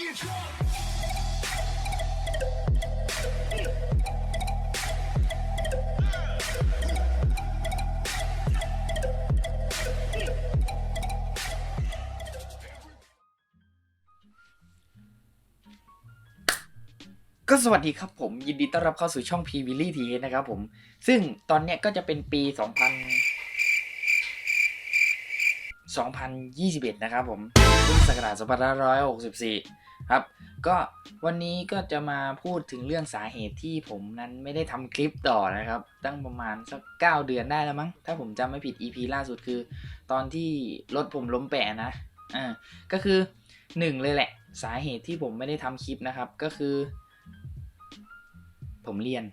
ก็สวัสดีครับผมยินดีต้อนรับเข้าสู่ช่อง p w i l l y t นะครับผม ซึ่งตอนเนี้ยก็จะเป็นปี 2000 2021 นะครับผมพุทธศักราช2564 ครับก็วันนี้ก็จะมาพูดถึงเรื่องสาเหตุที่ผมนั้นไม่ได้ทำคลิปต่อนะครับ ตั้งประมาณสัก9เดือนได้แล้วมั้ง ถ้าผมจำไม่ผิด EP ล่าสุดคือ ตอนที่รถผมล้มแปะนะอ่าก็คือหนึ่งเลยแหละ สาเหตุที่ผมไม่ได้ทำคลิปนะครับ ก็คือ ผมเรียน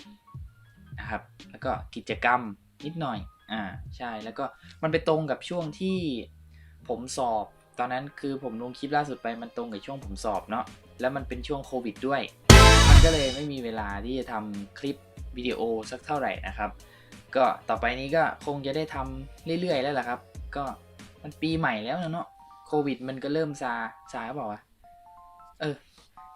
นะครับ แล้วก็กิจกรรมนิดหน่อยอ่าใช่แล้วก็มันไปตรงกับช่วงที่ผมสอบ ตอนนั้นคือผมลงคลิปล่าสุดไปมันตรงกับช่วงผมสอบเนาะแล้วมันเป็นช่วงโควิดด้วย มันก็เลยไม่มีเวลาที่จะทำคลิปวิดีโอสักเท่าไหร่นะครับ ก็ต่อไปนี้ก็คงจะได้ทำเรื่อยๆแล้วล่ะครับ ก็มันปีใหม่แล้วเนาะโควิดมันก็เริ่มซาซาหรือเปล่าวะ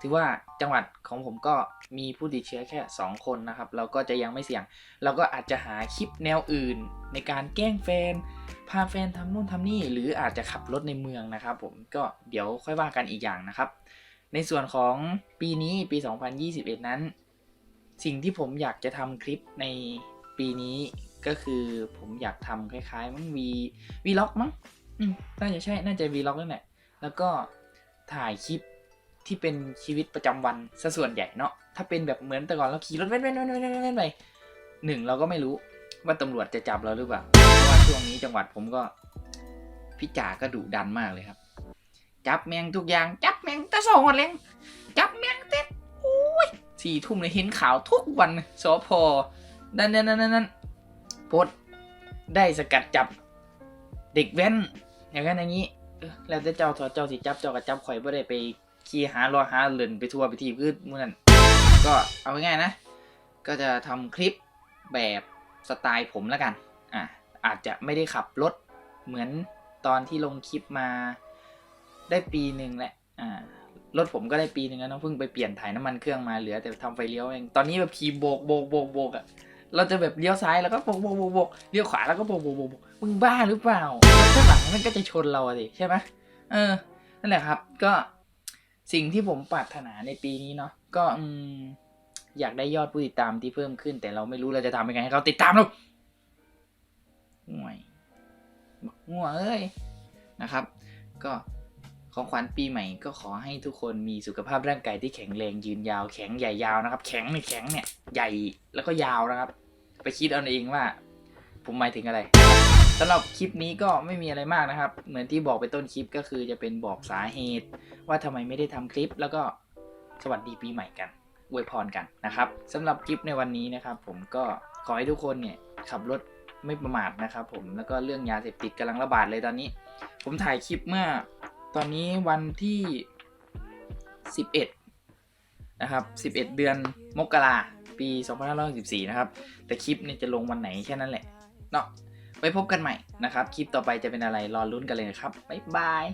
ถือว่าจังหวัดของผมก็มีผู้ติดเชื้อแค่ 2 คนนะครับ เราก็จะยังไม่เสี่ยง เราก็อาจจะหาคลิปแนวอื่น ในการแกล้งแฟน พาแฟนทำนู่นทำนี่ หรืออาจจะขับรถในเมืองนะครับ ผมก็เดี๋ยวค่อยว่ากันอีกอย่างนะครับ ในส่วนของปีนี้ปี 2021 นั้น สิ่งที่ผมอยากจะทำคลิปในปีนี้ก็คือผมอยากทำคล้ายๆ มั้งวีวีล็อกมั้งน่าจะใช่น่าจะวีล็อกนั่นแหละแล้วก็ถ่ายคลิป ที่เป็นชีวิตประจำวันซะส่วนใหญ่เนาะถ้าเป็นแบบเหมือนแต่ก่อนเราขี่รถเว้นเว้นเว้นเว้นเว้นเว้นไปหนึ่งเราก็ไม่รู้ว่าตำรวจจะจับเราหรือเปล่าเพราะว่าช่วงนี้จังหวัดผมก็พี่จ่าก็ดุดันมากเลยครับ จับแมงทุกอย่าง จับแมงต่สองวันเล้งจับแมงเต็ดโอ้ยสี่ทุ่มเลยเห็นข่าวทุกวันสพนั่นนั่นนั่นนั่นโพสได้สกัดจับเด็กแว้นอย่างนั้นอย่างนี้ แล้วแต่เจ้าถอดเจ้าสิจับเจ้ากับจับข่อยบ่ได้ไป ขี่หารอหาเล่นไปทัวร์ไปทีพืชมื่อนั้นก็เอาง่ายๆนะ ก็จะทำคลิปแบบสไตล์ผมแล้วกันอะอาจจะไม่ได้ขับรถเหมือนตอนที่ลงคลิปมาได้ปีหนึ่งแหละอ่ารถผมก็ได้ปีหนึ่งแล้วเนอะเพิ่งไปเปลี่ยนถ่ายน้ำมันเครื่องมาเหลือ แต่ทำไฟเลี้ยวเองตอนนี้แบบขี่โบกโบกโบกโบกอะเราจะแบบเลี้ยวซ้ายแล้วก็โบกโบกโบกโบกเลี้ยวขวาแล้วก็โบกโบกโบกโบกมึงบ้าหรือเปล่ารถข้างหลังมันก็จะชนเราสิใช่ไหมเออนั่นแหละครับก็ สิ่งที่ผมปรารถนาในปีนี้เนาะก็อืมอยากได้ยอดผู้ติดตามที่เพิ่มขึ้น แต่เราไม่รู้เราจะทำยังไงให้เขาติดตามเราห่วยบักง่วเอ้ยนะครับ ก็ของขวัญปีใหม่ก็ขอให้ทุกคนมีสุขภาพร่างกายที่แข็งแรงยืนยาวแข็งใหญ่ยาวนะครับ แข็งในแข็งเนี่ยใหญ่แล้วก็ยาวนะครับ ไปคิดเอาเองว่า ผมหมายถึงอะไร สำหรับคลิปนี้ก็ไม่มีอะไรมากนะครับ เหมือนที่บอกไปต้นคลิปก็คือจะเป็นบอกสาเหตุ ว่าทำไมไม่ได้ทำคลิป แล้วก็สวัสดีปีใหม่กันอวยพรกันนะครับสำหรับคลิปในวันนี้นะครับ ผมก็ขอให้ทุกคนเนี่ยขับรถไม่ประมาทนะครับ ผมแล้วก็เรื่องยาเสพติดกำลังระบาดเลยตอนนี้ ผมถ่ายคลิปเมื่อตอนนี้วันที่ 11 นะครับ 11 เดือนมกราปี 2564 นะครับ แต่คลิปเนี่ยจะลงวันไหนแค่นั้นแหละเนาะ ไว้พบกันใหม่นะครับ คลิปต่อไปจะเป็นอะไรรอลุ้นกันเลยนะครับ บ๊ายบาย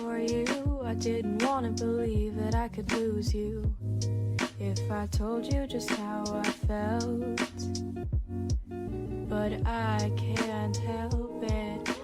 for you. I didn't want to believe that I could lose you. If I told you just how I felt, but I can't help it.